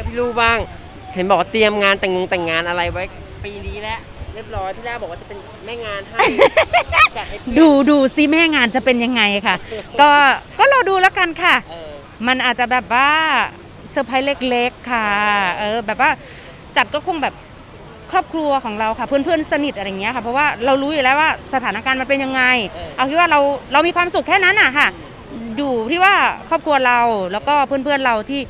แล้วพี่ลูกบ้าง เห็นบอกว่าเตรียมงานแต่งงงแต่งงานอะไรไว้ปีนี้แล้วเรียบร้อยพี่ล่าบอกว่าจะเป็นแม่งานให้ จัดให้เพื่อนดูดูซิแม่งานจะเป็นยังไงค่ะ ก็ก็รอดูแล้วกันค่ะ เออมันอาจจะแบบว่าเซอร์ไพรส์เล็กๆค่ะ เออแบบว่าจัดก็คงแบบครอบครัวของเราค่ะ เพื่อนๆสนิทอะไรอย่างเงี้ยค่ะเพราะว่าเรารู้อยู่แล้วว่าสถานการณ์มันเป็นยังไง เอาคิดว่าเราเรามีความสุขแค่นั้นอะค่ะ อยู่ที่ว่าครอบครัวเราแล้วก็เพื่อนๆเราที่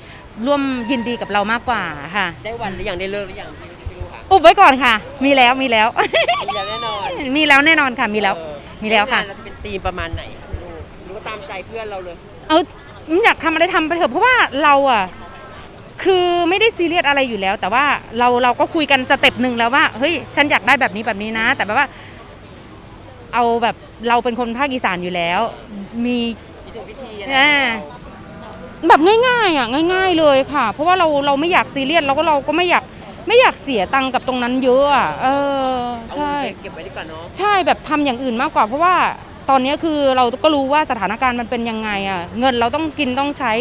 ร่วมยินดีกับเรามากกว่าค่ะ ได้วันหรือยังได้เลิกหรือยังพี่พี่ลูกค่ะอุบไว้ก่อนค่ะ มีแล้วมีแล้ว มีแล้วแน่นอนมีแล้วแน่นอนค่ะ มีแล้ว เออมีแล้วค่ะ งานเราจะเป็นธีมประมาณไหนคะพี่ลูกหรือว่าตามใจเพื่อนเราเลย เอาอยากทำอะไรทำไปเถอะเพราะว่าเราอะคือไม่ได้ซีเรียสอะไรอยู่แล้ว แต่ว่าเราเราก็คุยกันสเต็ปหนึ่งแล้วว่าเฮ้ยฉันอยากได้แบบนี้แบบนี้นะ แต่แบบว่า เอาแบบเราเป็นคนภาคอีสานอยู่แล้ว มีพิธีพิธีอะไรอ่า แบบง่ายๆอะง่าย ๆเลยค่ะ เพราะว่าเราเราไม่อยากซีเรียสเราก็เราก็ไม่อยากไม่อยากเสียตังค์กับตรงนั้นเยอะอะเออใช่ เก็บไว้ดีกว่าเนาะใช่แบบทำอย่างอื่นมากกว่า เพราะว่าตอนนี้คือเราก็รู้ว่าสถานการณ์มันเป็นยังไงอะเงินเราต้องกินต้องใช้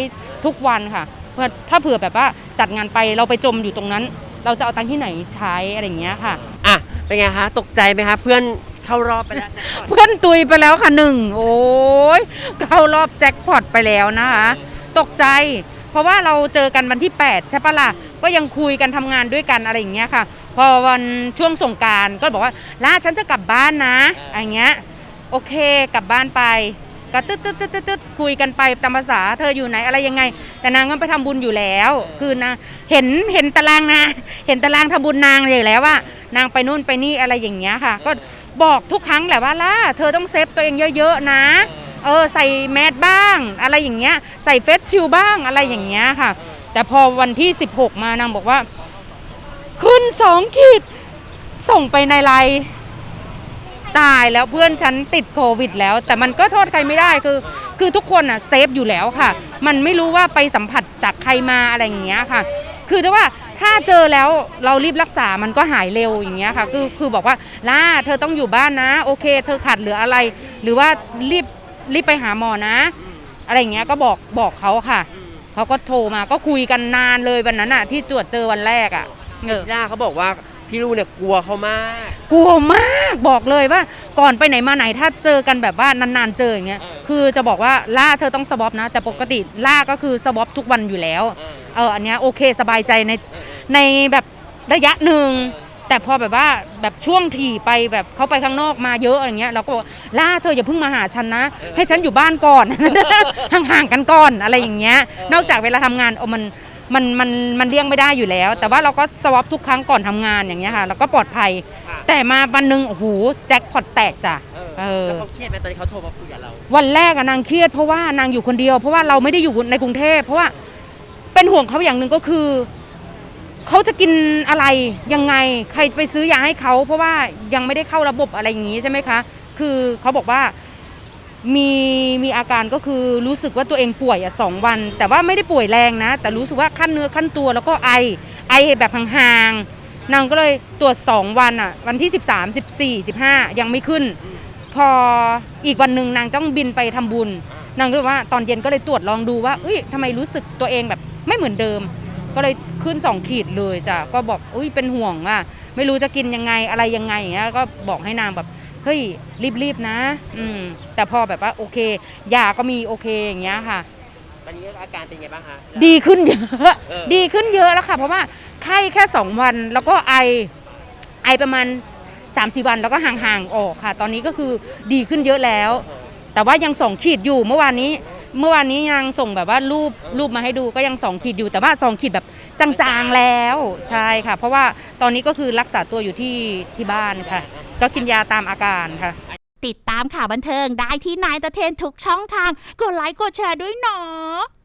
ทุกวันค่ะเพื่อถ้าเผื่อแบบว่าจัดงานไปเราไปจมอยู่ตรงนั้น เราจะเอาตังค์ที่ไหนใช้อะไรอย่างเงี้ยค่ะอะเป็นไงคะตกใจไหมคะเพื่อนเข้ารอบไปแล้วแจ็คพอตเพื่อนตุยไปแล้วค่ะหนึ่งโอ้ยเข้ารอบแจ็คพอตไปแล้วนะคะ ตกใจ เพราะว่าเราเจอกันวันที่ 8 ใช่ปะล่ะก็ยังคุยกันทำงานด้วยกันอะไรอย่างเงี้ยค่ะ พอวันช่วงสงการก็บอกว่าล่าฉันจะกลับบ้านนะอะไรเงี้ยโอเคกลับบ้านไปก็ตึ๊ดตึ๊ดตึ๊ดตึ๊ดตึ๊ดคุยกันไปตามภาษาเธออยู่ไหนอะไรยังไง แต่นางก็ไปทำบุญอยู่แล้ว คือนางเห็นเห็นตารางนะเห็นตารางทำบุญนางเลยแล้วว่านางไปนู่นไปนี่อะไรอย่างเงี้ยค่ะ ก็บอกทุกครั้งแหละว่าล่าเธอต้องเซฟตัวเองเยอะ ๆ นะ เออใส่แมสบ้าง อะไรอย่างเงี้ยใส่เฟสชิลบ้างอะไรอย่างเงี้ยค่ะ แต่พอวันที่ 16 มานางบอกว่า ขึ้นสองขีดส่งไปในไลน์ตายแล้วเพื่อนฉันติดโควิดแล้ว แต่มันก็โทษใครไม่ได้คือ คือทุกคนอะเซฟอยู่แล้วค่ะ มันไม่รู้ว่าไปสัมผัสจากใครมาอะไรอย่างเงี้ยค่ะ คือถ้าว่าถ้าเจอแล้วเรารีบรักษามันก็หายเร็วอย่างเงี้ยค่ะ คือคือบอกว่าล่าเธอต้องอยู่บ้านนะ โอเค เธอขาดเหลืออะไร หรือว่ารีบ รีบไปหาหมอนะ อะไรอย่างเงี้ยก็บอกบอกเขาค่ะเขาก็โทรมาก็คุยกันนานเลยวันนั้นอะ ที่ตรวจเจอวันแรกอะเออพี่ล่าเขาบอกว่าพี่ลูกเนี่ยกลัวเขามาก กลัวมากบอกเลยว่า ก่อนไปไหนมาไหนถ้าเจอกันแบบว่านานๆเจออย่างเงี้ยเออคือจะบอกว่าล่าเธอต้องสวอปนะ แต่ปกติล่าก็คือสวอปทุกวันอยู่แล้วเออเอออันเนี้ยโอเคสบายใจในเออในแบบระยะหนึ่ง แต่พอแบบว่าแบบช่วงถี่ไปแบบเขาไปข้างนอกมาเยอะอย่างเงี้ยเราก็บอกล่าเธออย่าเพิ่งมาหาฉันนะ ให้ฉันอยู่บ้านก่อน ห่างๆกันก่อนอะไรอย่างเงี้ย นอกจากเวลาทำงานโอ้มันมันมันมันเลี่ยงไม่ได้อยู่แล้ว แต่ว่าเราก็สวอปทุกครั้งก่อนทำงานอย่างเงี้ยค่ะแล้วก็ปลอดภัยค่ะแต่มาวันหนึ่งโอ้โหแจ็คพอตแตกจ้ะเอเอออแล้วเขาเครียดไหมตอนที่เขาโทรมาคุยกับเรา วันแรกอะนางเครียดเพราะว่านางอยู่คนเดียว เพราะว่าเราไม่ได้อยู่ในกรุงเทพเพราะว่าเป็นห่วงเขาอย่างหนึ่งก็คือ เขาจะกินอะไรยังไงใครไปซื้อยาให้เขาเพราะว่ายังไม่ได้เข้าระบบอะไรอย่างนี้ใช่ไหมคะ คือเขาบอกว่ามีมีอาการก็คือรู้สึกว่าตัวเองป่วยอะสองวัน แต่ว่าไม่ได้ป่วยแรงนะ แต่รู้สึกว่าขั้นเนื้อขั้นตัวแล้วก็ไอไอแบบห่างๆนางก็เลยตรวจสองวันอะวันที่ 13 14 15 ยังไม่ขึ้น พออีกวันหนึ่งนางต้องบินไปทำบุญ นางก็เลยว่าตอนเย็นก็เลยตรวจลองดูว่าเอ้ยทำไมรู้สึกตัวเองแบบไม่เหมือนเดิม ก็เลยขึ้นสองขีดเลยจ้ะก็บอกอุ้ยเป็นห่วงอะไม่รู้จะกินยังไงอะไรยังไงอย่างเงี้ยก็บอกให้นางแบบเฮ้ยรีบๆนะ อืมแต่พอแบบว่าโอเคยาก็มีโอเคอย่างเงี้ยค่ะ ตอนนี้อาการเป็นไงบ้างคะ ดีขึ้นเยอะ เออ ดีขึ้นเยอะแล้วค่ะ เพราะว่าไข้แค่สองวันแล้วก็ไอไอประมาณ3าสี่วันแล้วก็ห่างๆออกค่ะ ตอนนี้ก็คือดีขึ้นเยอะแล้ว แต่ว่ายังสองขีดอยู่เมื่อวานนี้ เมื่อวานนี้ยังส่งแบบว่ารูปรูปมาให้ดูก็ยังสองขีดอยู่แต่ว่าสองขีดแบบจางๆแล้วใช่ค่ะ เพราะว่าตอนนี้ก็คือรักษาตัวอยู่ที่ที่บ้านค่ะ ก็กินยาตามอาการค่ะ ติดตามข่าวบันเทิงได้ที่นายตะเทนทุกช่องทาง กดไลค์กดแชร์ด้วยเนาะ